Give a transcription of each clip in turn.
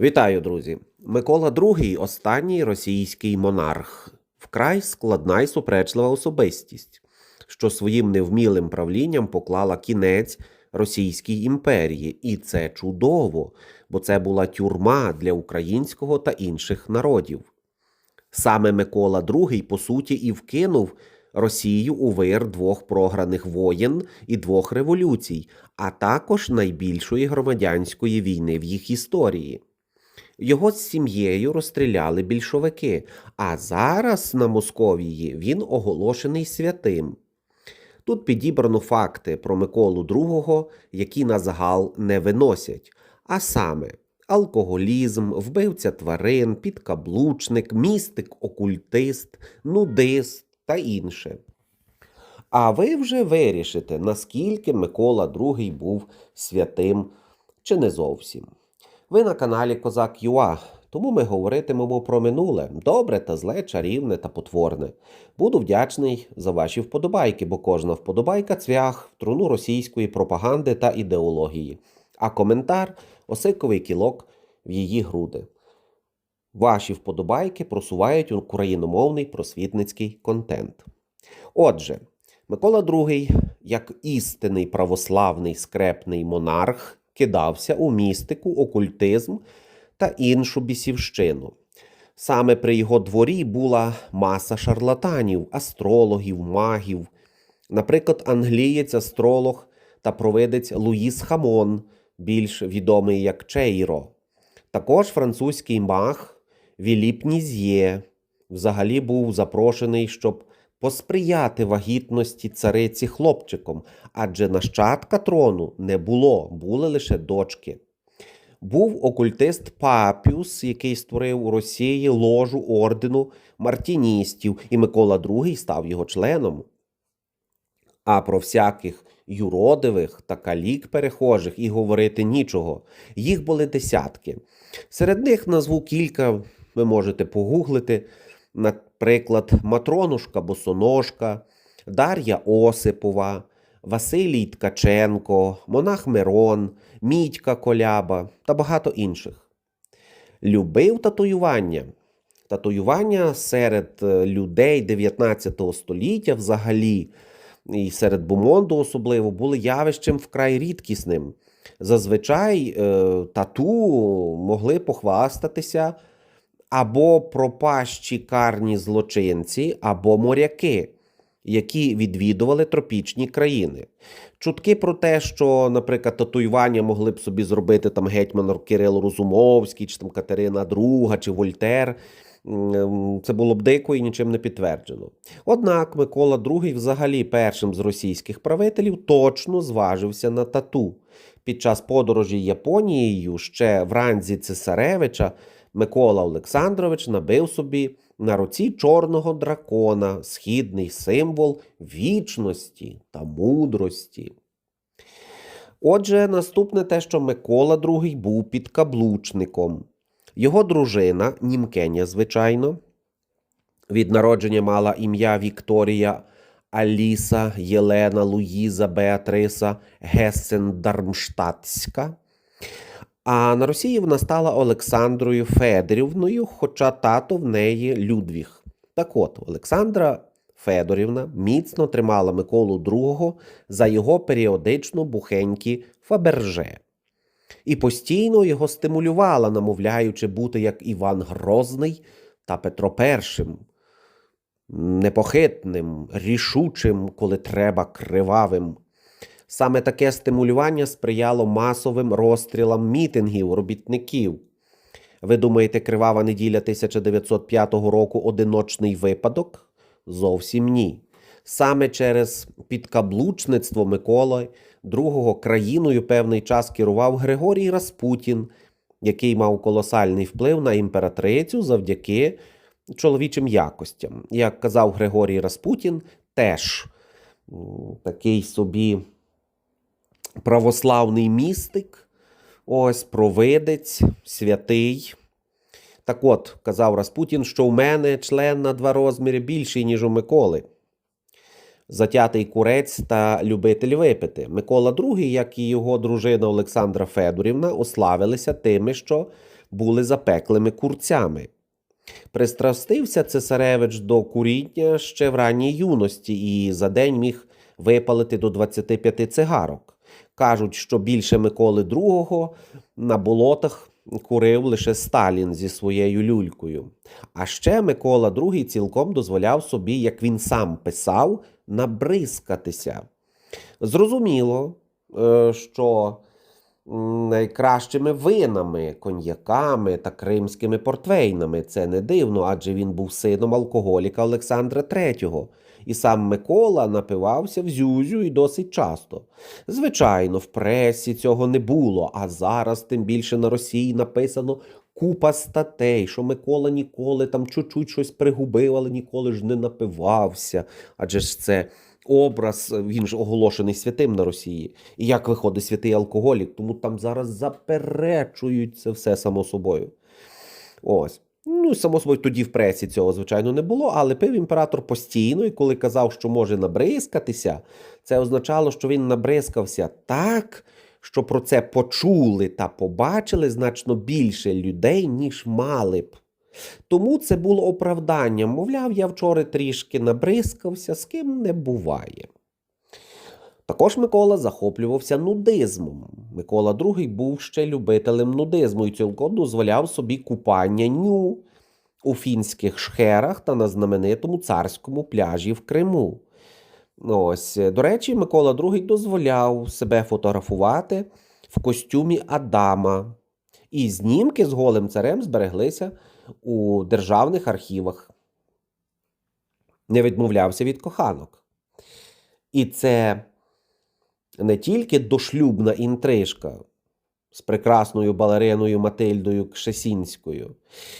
Вітаю, друзі! Микола II – останній російський монарх, вкрай складна і суперечлива особистість, що своїм невмілим правлінням поклала кінець Російській імперії. І це чудово, бо це була тюрма для українського та інших народів. Саме Микола II, по суті, і вкинув Росію у вир двох програних воєн і двох революцій, а також найбільшої громадянської війни в їх історії. Його з сім'єю розстріляли більшовики, а зараз на Московії він оголошений святим. Тут підібрано факти про Миколу II, які на загал не виносять, а саме алкоголізм, вбивця тварин, підкаблучник, містик, окультист, нудист та інше. А ви вже вирішите, наскільки Микола II був святим чи не зовсім. Ви на каналі Козак Юа, тому ми говоритимемо про минуле, добре та зле, чарівне та потворне. Буду вдячний за ваші вподобайки, бо кожна вподобайка цвях в труну російської пропаганди та ідеології, а коментар осиковий кілок в її груди. Ваші вподобайки просувають україномовний просвітницький контент. Отже, Микола II, як істинний православний скрепний монарх, кидався у містику, окультизм та іншу бісівщину. Саме при його дворі була маса шарлатанів, астрологів, магів. Наприклад, англієць-астролог та провидець Луїс Хамон, більш відомий як Чейро. Також французький маг Віліп Ніз'є взагалі був запрошений, щоб посприяти вагітності цариці хлопчиком, адже нащадка трону не було, були лише дочки. Був окультист Папіус, який створив у Росії ложу ордену мартіністів, і Микола II став його членом. А про всяких юродивих та калік перехожих і говорити нічого. Їх були десятки. Серед них назву кілька, ви можете погуглити. Наприклад, Матронушка Босоножка, Дар'я Осипова, Василій Ткаченко, Монах Мирон, Мідька Коляба та багато інших. Любив татуювання. Татуювання серед е, людей 19 століття взагалі, і серед бумонду особливо, були явищем вкрай рідкісним. Зазвичай е, тату могли похвастатися або пропащі карні злочинці, або моряки, які відвідували тропічні країни. Чутки про те, що, наприклад, татуювання могли б собі зробити там гетьман Кирило Розумовський, чи там Катерина II, чи Вольтер. Це було б дико і нічим не підтверджено. Однак Микола II, взагалі першим з російських правителів, точно зважився на тату. Під час подорожі Японією ще в цесаревича Микола Олександрович набив собі на руці чорного дракона, східний символ вічності та мудрості. Отже, наступне те, що Микола II був підкаблучником. Його дружина, Німкеня, звичайно, від народження мала ім'я Вікторія Аліса Єлена Луїза Беатриса Гесен-Дармштадтська. А на Росії вона стала Олександрою Федорівною, хоча тато в неї Людвіг. Так от, Олександра Федорівна міцно тримала Миколу II за його періодично бухенькі Фаберже. І постійно його стимулювала, намовляючи бути як Іван Грозний та Петро І, непохитним, рішучим, коли треба кривавим. Саме таке стимулювання сприяло масовим розстрілам мітингів робітників. Ви думаєте, кривава неділя 1905 року одиночний випадок? Зовсім ні. Саме через підкаблучництво Миколи II країною певний час керував Григорій Распутін, який мав колосальний вплив на імператрицю завдяки чоловічим якостям. Як казав Григорій Распутін, теж такий собі православний містик, ось провидець, святий. Так от, казав Распутін, що в мене член на два розміри більший, ніж у Миколи. Затятий курець та любитель випити. Микола II, як і його дружина Олександра Федорівна, ославилися тими, що були запеклими курцями. Пристрастився цесаревич до куріння ще в ранній юності і за день міг випалити до 25 цигарок. Кажуть, що більше Миколи II на болотах курив лише Сталін зі своєю люлькою. А ще Микола II цілком дозволяв собі, як він сам писав, набризкатися. Зрозуміло, е, що найкращими винами, коньяками та кримськими портвейнами. Це не дивно, адже він був сином алкоголіка Олександра III. І сам Микола напивався в зюзю і досить часто. Звичайно, в пресі цього не було, а зараз, тим більше на Росії, написано купа статей, що Микола ніколи там чуть-чуть щось пригубив, але ніколи ж не напивався. Адже ж це образ, він ж оголошений святим на Росії. І як виходить святий алкоголік, тому там зараз заперечують це все само собою. Ось. Ну, само собою, тоді в пресі цього, звичайно, не було, але пив імператор постійно, і коли казав, що може набризкатися, це означало, що він набризкався так, що про це почули та побачили значно більше людей, ніж мали б. Тому це було оправданням. Мовляв, я вчора трішки набризкався, з ким не буває. Також Микола захоплювався нудизмом. Микола II був ще любителем нудизму і цілком дозволяв собі купання ню у фінських шхерах та на знаменитому царському пляжі в Криму. Ось, до речі, Микола II дозволяв себе фотографувати в костюмі Адама. І знімки з голим царем збереглися у державних архівах. Не відмовлявся від коханок. І це не тільки дошлюбна інтрижка з прекрасною балериною Матильдою Кшесінською.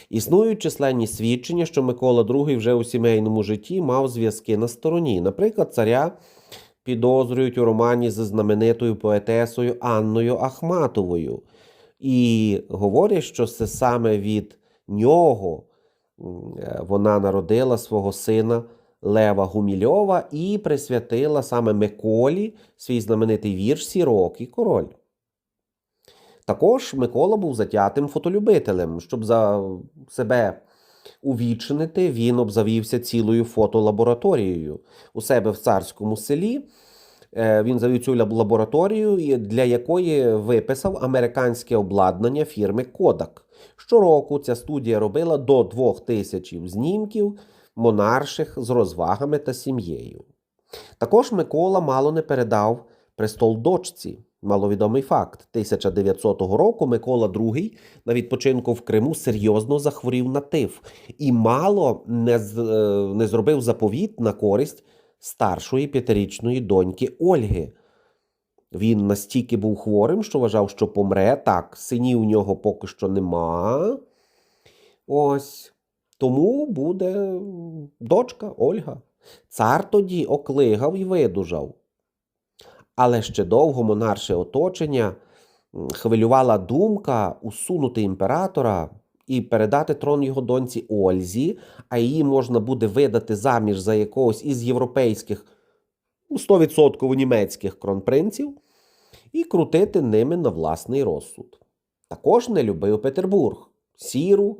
Існують численні свідчення, що Микола II вже у сімейному житті мав зв'язки на стороні. Наприклад, царя підозрюють у романі зі знаменитою поетесою Анною Ахматовою. І говорять, що це саме від нього е, вона народила свого сина Лева Гумільова і присвятила саме Миколі свій знаменитий вірш Сірок і король. Також Микола був затятим фотолюбителем. Щоб за себе увічнити, він обзавівся цілою фотолабораторією у себе в царському селі. Е, Він завів цю лабораторію, для якої виписав американське обладнання фірми Kodak. Щороку ця студія робила до двох тисяч знімків монарших з розвагами та сім'єю. Також Микола мало не передав престол дочці. Маловідомий факт: 1900 року Микола II на відпочинку в Криму серйозно захворів на тиф і мало не, е, не зробив заповіт на користь старшої п'ятирічної доньки Ольги. Він настільки був хворим, що вважав, що помре. Так, синів у нього поки що нема. Ось. Тому буде дочка Ольга. Цар тоді оклигав і видужав. Але ще довго монарше оточення хвилювала думка усунути імператора і передати трон його доньці Ользі, а її можна буде видати заміж за якогось із європейських, ну, 100% німецьких кронпринців, і крутити ними на власний розсуд. Також не любив Петербург, сіру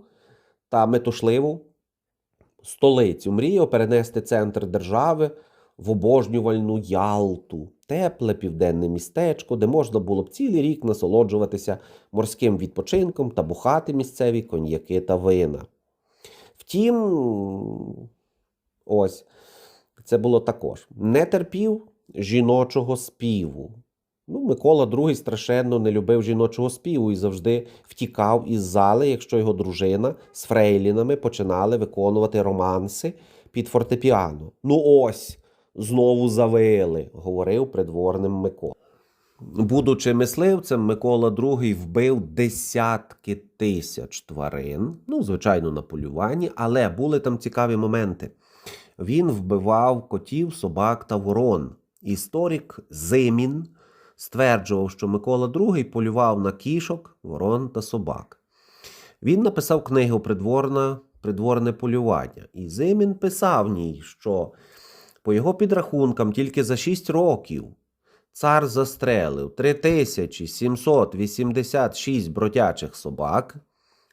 та метушливу столицю. Мріяв перенести центр держави в обожнювальну Ялту, тепле південне містечко, де можна було б цілий рік насолоджуватися морським відпочинком та бухати місцеві коньяки та вина. Втім, ось це було також. Не терпів жіночого співу. Ну, Микола II страшенно не любив жіночого співу і завжди втікав із зали, якщо його дружина з фрейлінами починали виконувати романси під фортепіано. Ну ось, знову завили, говорив придворним Микола. Будучи мисливцем, Микола II вбив десятки тисяч тварин, ну, звичайно, на полюванні, але були там цікаві моменти. Він вбивав котів, собак та ворон. Історик Зимін стверджував, що Микола II полював на кішок, ворон та собак. Він написав книгу Придворна, Придворне полювання. І Зимін писав в ній, що по його підрахункам тільки за 6 років цар застрелив 3786 бродячих собак,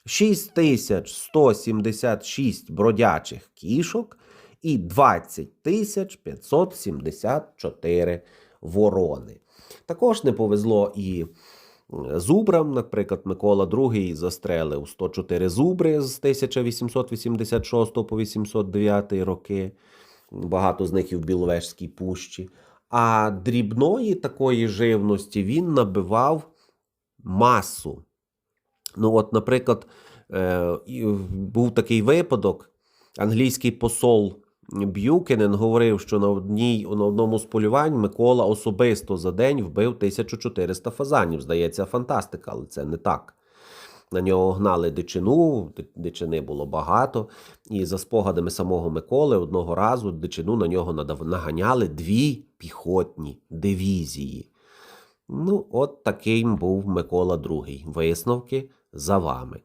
6176 бродячих кішок і 20 тисяч 574 ворони. Також не повезло і зубрам. Наприклад, Микола II застрелив 104 зубри з 1886 по 809 роки. Багато з них і в Біловежській пущі. А дрібної такої живності він набивав масу. Ну, от, наприклад, е, був такий випадок. Англійський посол Б'юкенен говорив, що на, одній, на одному з полювань Микола особисто за день вбив 1400 фазанів. Здається, фантастика, але це не так. На нього гнали дичину, дичини було багато. І за спогадами самого Миколи, одного разу дичину на нього наганяли дві піхотні дивізії. Ну, от таким був Микола II. Висновки за вами.